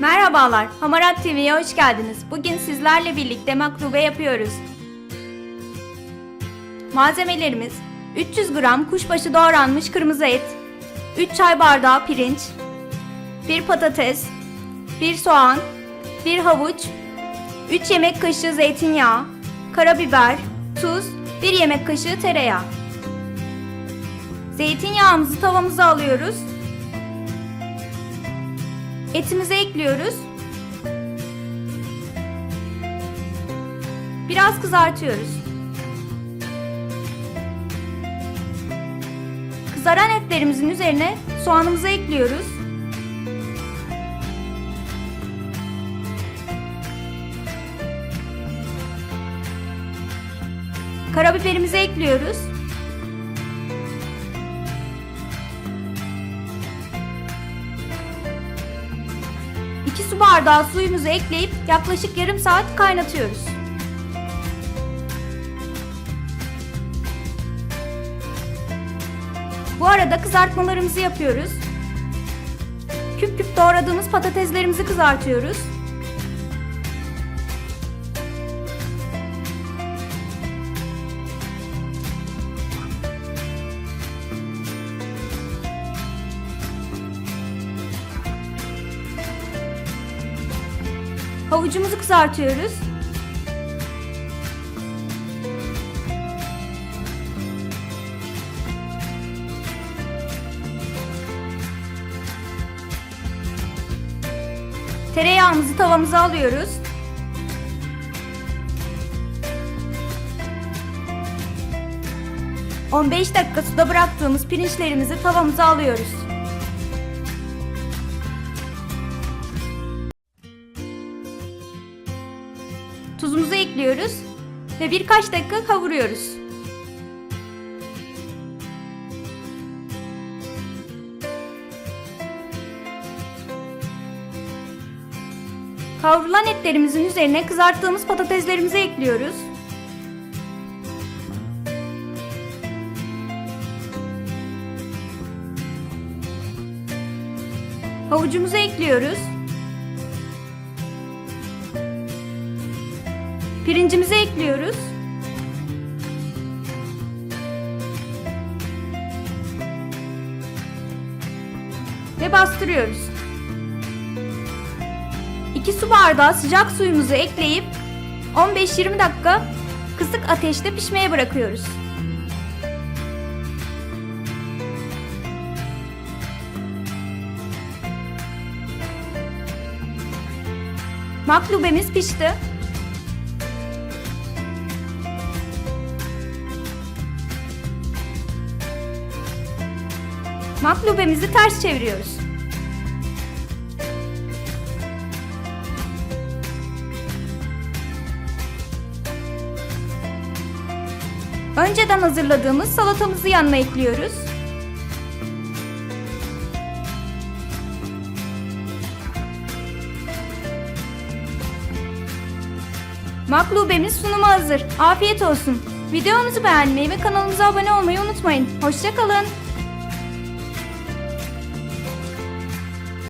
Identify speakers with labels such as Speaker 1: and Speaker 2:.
Speaker 1: Merhabalar, Hamarat TV'ye hoş geldiniz. Bugün sizlerle birlikte maklube yapıyoruz. Malzemelerimiz 300 gram kuşbaşı doğranmış kırmızı et, 3 çay bardağı pirinç, 1 patates, 1 soğan, 1 havuç, 3 yemek kaşığı zeytinyağı, karabiber, tuz, 1 yemek kaşığı tereyağı. Zeytinyağımızı tavamıza alıyoruz. Etimizi ekliyoruz. Biraz kızartıyoruz. Kızaran etlerimizin üzerine soğanımızı ekliyoruz. Karabiberimizi ekliyoruz. 2 su bardağı suyumuzu ekleyip yaklaşık yarım saat kaynatıyoruz. Bu arada kızartmalarımızı yapıyoruz. Küp küp doğradığımız patateslerimizi kızartıyoruz. Havucumuzu kızartıyoruz. Tereyağımızı tavamıza alıyoruz. ...15 dakika suda bıraktığımız pirinçlerimizi tavamıza alıyoruz. Tuzumuzu ekliyoruz ve birkaç dakika kavuruyoruz. Kavrulan etlerimizin üzerine kızarttığımız patateslerimizi ekliyoruz. Havucumuzu ekliyoruz. Pirincimizi ekliyoruz. Ve bastırıyoruz. 2 su bardağı sıcak suyumuzu ekleyip 15-20 dakika kısık ateşte pişmeye bırakıyoruz. Maklubemiz pişti. Maklubemizi ters çeviriyoruz. Önceden hazırladığımız salatamızı yanına ekliyoruz. Maklubemiz sunuma hazır. Afiyet olsun. Videomuzu beğenmeyi ve kanalımıza abone olmayı unutmayın. Hoşçakalın.